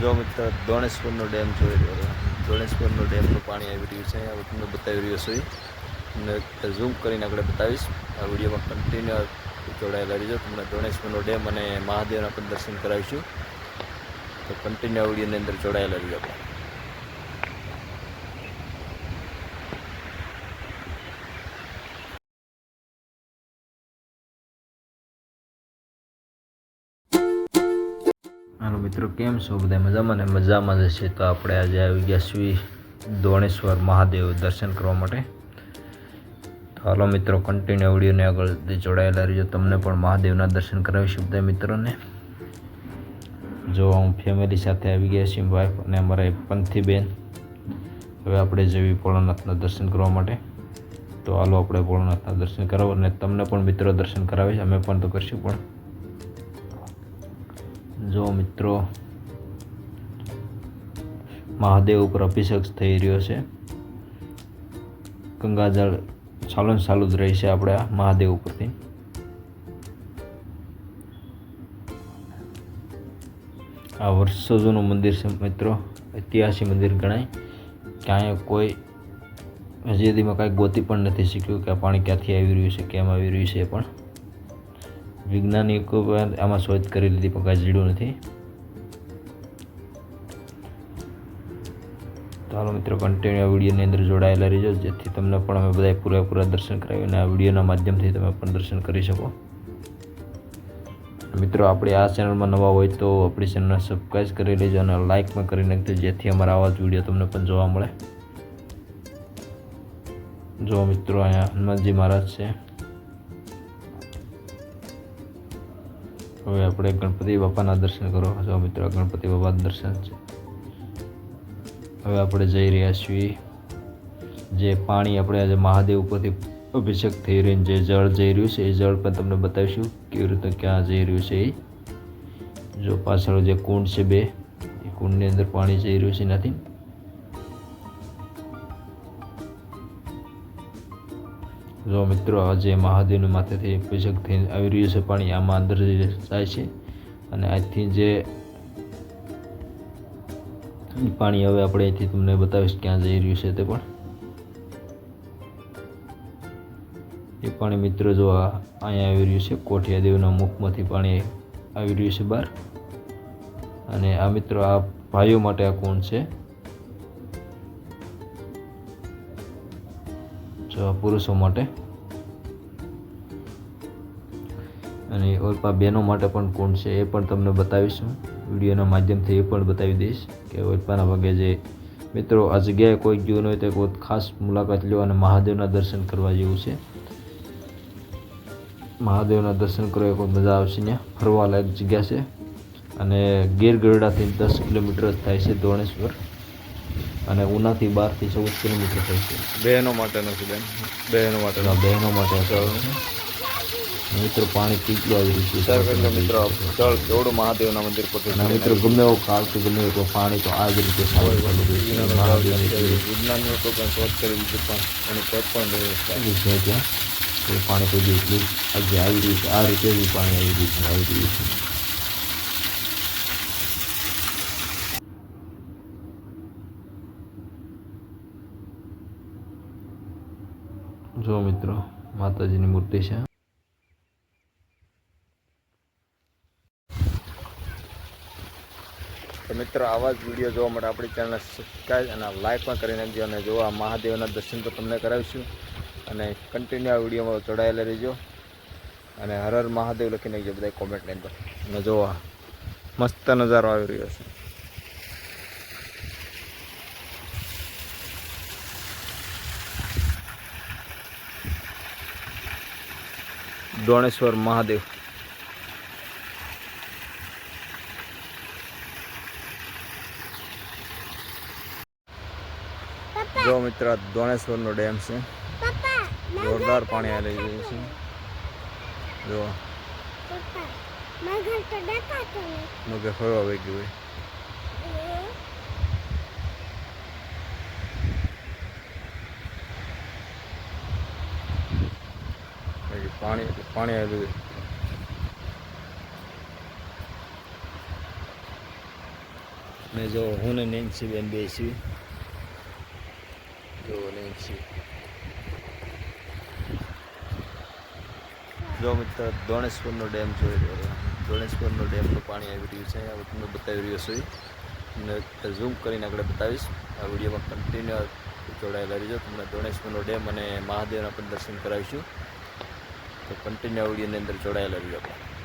જો મિત્ર દોણેશ્વરનો ડેમ જોઈ રહ્યો દોણેશ્વરનો ડેમનું પાણી આવી રહ્યું છે. હવે તમને બતાવી રહ્યો છું. તમને ઝૂમ કરીને આગળ બતાવીશ. આ વિડીયોમાં કન્ટિન્યુ જોડાયેલા રહીજો. તમને દોણેશ્વરનો ડેમ અને મહાદેવના પણ દર્શન કરાવીશું. તો કન્ટિન્યુ આ વિડીયોની અંદર જોડાયેલા રહીજો. આપણે હાલો મિત્રો, કેમ છો? બધા મજામાં ને? મજામાં જ છે. તો આપણે આજે આવી ગયા શ્રી દોણેશ્વર મહાદેવ દર્શન કરવા માટે. તો હાલો મિત્રો કન્ટિન્યુ વિડીયોને આગળ જોડાયેલા રહીજો, તમને પણ મહાદેવના દર્શન કરાવીશું બધા મિત્રોને. જો હું ફેમિલી સાથે આવી ગયા છીએ વાઈફ અને અમારા પંથી બેન. હવે આપણે જેવી ભોળાનાથના દર્શન કરવા માટે. તો હાલો આપણે ભોળાનાથના દર્શન કરાવો અને તમને પણ મિત્રો દર્શન કરાવીશ. અમે પણ તો કરીશું પણ. જો મિત્રો, મહાદેવ ઉપર અભિષેક થઈ રહ્યો છે. ગંગાજળ ચાલુ ને ચાલુ જ રહેશે આપણે આ મહાદેવ ઉપરથી. આ વર્ષો જૂનું મંદિર છે મિત્રો, ઐતિહાસિક મંદિર ગણાય. ક્યાંય કોઈ હજી સુધીમાં કાંઈ ગોતી પણ નથી શીખ્યું કે આ પાણી ક્યાંથી આવી રહ્યું છે, કેમ આવી રહ્યું છે એ પણ. વૈજ્ઞાનિકો આમાં શોધ કરી લીધી, પણ કાંઈ નથી. ચાલો મિત્રો કન્ટિન્યુ આ વિડીયોની અંદર જોડાયેલા રહેજો, જેથી તમને પણ અમે બધા પૂરેપૂરા દર્શન કરાવી અને આ વિડીયોના માધ્યમથી તમે પણ દર્શન કરી શકો. મિત્રો, આપણે આ ચેનલમાં નવા હોય તો આપણી ચેનલને સબસ્ક્રાઈબ કરી લેજો અને લાઇક પણ કરી નાખજો, જેથી અમારા આવા જ વીડિયો તમને પણ જોવા મળે. જો મિત્રો, અહીંયા હનુમાનજી મહારાજ છે. હવે આપણે ગણપતિ બાપાના દર્શન કરો જો મિત્રો, ગણપતિ બાપાના દર્શન છે. હવે આપણે જઈ રહ્યા છીએ. જે પાણી આપણે આજે મહાદેવ ઉપરથી અભિષેક થઈ રહીને જે જળ જઈ રહ્યું છે, એ જળ પણ તમને બતાવીશું કેવી રીતે ક્યાં જઈ રહ્યું છે એ. જો પાછળ જે કુંડ છે બે, એ કુંડની અંદર પાણી જઈ રહ્યું છે નથી જો મિત્રો, આજે મહાદેવની માથેથી અભિષેક થઈને આવી રહ્યું છે, પાણી આમાં અંદર જાય છે અને આજથી જે પાણી હવે આપણે અહીંથી તમને બતાવીશ ક્યાં જઈ રહ્યું છે તે પણ. એ પાણી મિત્રો જો અહીંયા આવી રહ્યું છે કોઠિયા દેવના મુખમાંથી પાણી આવી રહ્યું છે બહાર. અને આ મિત્રો, આ ભાઈઓ માટે આ કોણ છે? પુરુષો માટે. અને ઓલપા બહેનો માટે પણ કુંડ છે એ પણ તમને બતાવીશું. વિડીયોના માધ્યમથી એ પણ બતાવી દઈશ કે ઓલપાના ભાગે જે મિત્રો આ જગ્યાએ કોઈ ગયું હોય તો કોઈ ખાસ મુલાકાત લો અને મહાદેવના દર્શન કરવા જેવું છે. મહાદેવના દર્શન કરવા કોઈ મજા આવશે ત્યાં ફરવા લાયક જગ્યા છે. અને ગીર ગરડાથી દસ કિલોમીટર જ થાય છે દોણેશ્વર અને ઉનાથી બારથી ચૌદ કિલોમીટર થાય છે. બહેનો માટેનો છે બેન. બહેનો માટે બહેનો માટે. મિત્રો પાણી પીતું આવી રહ્યું છે. મિત્ર જળ કેવડું મહાદેવના મંદિર અને મિત્રો ગમે એવો કાળ કે ગમે એવો પાણી તો આ જ રીતે વિજ્ઞાનીઓ તો કંઈ શોધ કરી દીધું પણ એનું કોઈ પણ છે. ત્યાં? પાણી કોઈ દી એટલું આજે આવી રહ્યું છે. આ રીતે પાણી આવી રહ્યું છે આવી રહ્યું છે. જો મિત્રો, માતાજીની મૂર્તિ છે. તો મિત્રો, આવા જ વીડિયો જોવા માટે આપણી ચેનલને સબસ્ક્રાઈબ અને લાઈક પણ કરી નાખજો અને જો આ મહાદેવના દર્શન તો તમને કરાવીશું. અને કન્ટિન્યુ આ વિડીયોમાં જોડાયેલા રહેજો. અને હર હર મહાદેવ લખી નાખજો બધા કોમેન્ટની પર. અને જોવા મસ્ત નજારો આવી રહ્યો છે. દોણેશ્વર મહાદેવ. જો મિત્ર દોણેશ્વરનો ડેમ છે. જોરદાર પાણી આવી રહ્યું છે. જો. મગર તો દેખાતો મગે ફરવા વહી ગયું બાકી પાણી પાણી આવેલું ને જો હું ને નેન્સી બેન બે છીએ જો નેન્સી. જો મિત્ર દોણેશ્વરનો ડેમ જોઈ રહ્યો દોણેશ્વરનો ડેમનું પાણી આવી રહ્યું છે. હવે તમને બતાવી રહ્યો છું. તમને ઝૂમ કરીને આગળ બતાવીશ. આ વિડીયોમાં કન્ટિન્યુ જોડાયેલા રહીજો. તમને દોણેશ્વરનો ડેમ અને મહાદેવના પણ દર્શન કરાવીશું. તો કન્ટિન્યુ વિડીયોની અંદર જોડાયેલા રહ્યો. આપણે